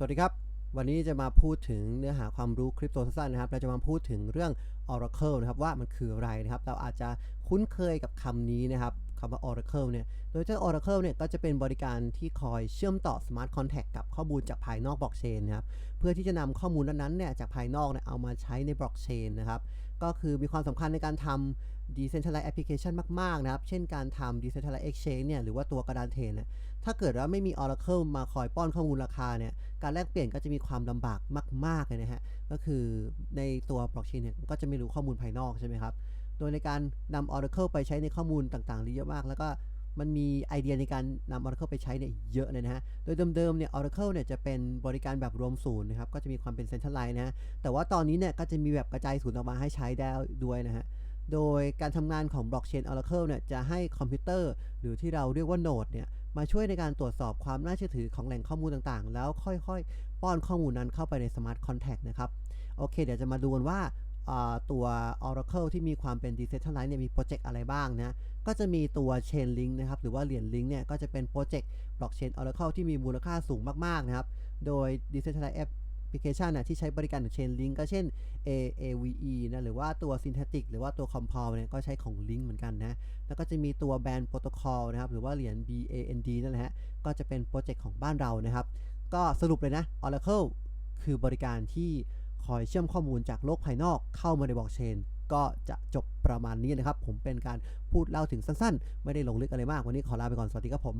สวัสดีครับ วันนี้จะมาพูดถึงเนื้อหาความรู้คริปโตสั้นๆนะครับ เราจะมาพูดถึงเรื่อง Oracle นะครับว่ามันคืออะไรนะครับ เราอาจจะคุ้นเคยกับคำนี้นะครับคำว่า Oracle เนี่ย โดยเจ้า Oracle เนี่ยก็จะเป็นบริการที่คอยเชื่อมต่อ Smart Contract กับข้อมูลจากภายนอกบล็อกเชนนะครับ เพื่อที่จะนำข้อมูลนั้นๆเนี่ยจากภายนอกเนี่ยเอามาใช้ในบล็อกเชนนะครับ ก็คือมีความสำคัญในการทำ decentralized application มาก ๆ นะครับ เช่นการทำ decentralized exchange เนี่ยหรือว่าตัวกระดานเทรดเนี่ยถ้าเกิดว่าไม่มี Oracle มาคอยป้อนข้อมูลราคาเนี่ย การแลกเปลี่ยนก็จะมีความลำบากมากๆเลยนะฮะ ก็คือในตัวบล็อกเชนเนี่ยก็จะไม่รู้ข้อมูลภายนอกใช่ไหมครับ โดยในการนำ Oracle ไปใช้ในข้อมูลต่างๆเยอะมาก แล้วก็มันมีไอเดียในการนำ Oracle ไปใช้เนี่ยเยอะเลยนะฮะ โดยเดิมๆเนี่ย Oracle เนี่ยจะเป็นบริการแบบรวมศูนย์นะครับ ก็จะมีความเป็น centralized นะฮะ แต่ว่าตอนนี้เนี่ยก็จะมีแบบกระจายศูนย์ออกมาให้ใช้ได้ด้วยนะฮะโดยการทำงานของบล็อกเชน Oracle เนี่ยจะให้คอมพิวเตอร์ หรือที่เราเรียกว่าโนดเนี่ย มาช่วยในการตรวจสอบความน่าเชื่อถือของแหล่งข้อมูลต่างๆ แล้วค่อยๆ ป้อนข้อมูลนั้นเข้าไปใน Smart Contract นะครับ โอเค เดี๋ยวจะมาดูกันว่าอ่าตัว Oracle ที่มีความเป็น Decentralized เนี่ยมีโปรเจกต์อะไรบ้างนะ ก็จะมีตัว Chainlink นะครับ หรือว่าเหรียญ Link เนี่ย ก็จะเป็นโปรเจกต์ Blockchain Oracle ที่มีมูลค่าสูงมากๆ นะครับ โดย Decentralized Application นะที่ใช้บริการของ Chainlink ก็เช่น AAVE นะหรือว่าตัว Synthetic หรือว่าตัว Compile เนี่ยก็ใช้ของ Link เหมือนกันนะแล้วก็จะมีตัว Band Protocol นะครับหรือว่าเหรียญ BAND นั่นแหละฮะก็จะเป็นโปรเจกต์ของบ้านเรานะครับ ก็สรุปเลยนะ Oracle คือบริการที่คอยเชื่อมข้อมูลจากโลกภายนอกเข้ามาในบล็อกเชนก็จะจบประมาณนี้นะครับ ผมเป็นการพูดเล่าถึงสั้นๆ ไม่ได้ลงลึกอะไรมาก วันนี้ขอลาไปก่อน สวัสดีครับผม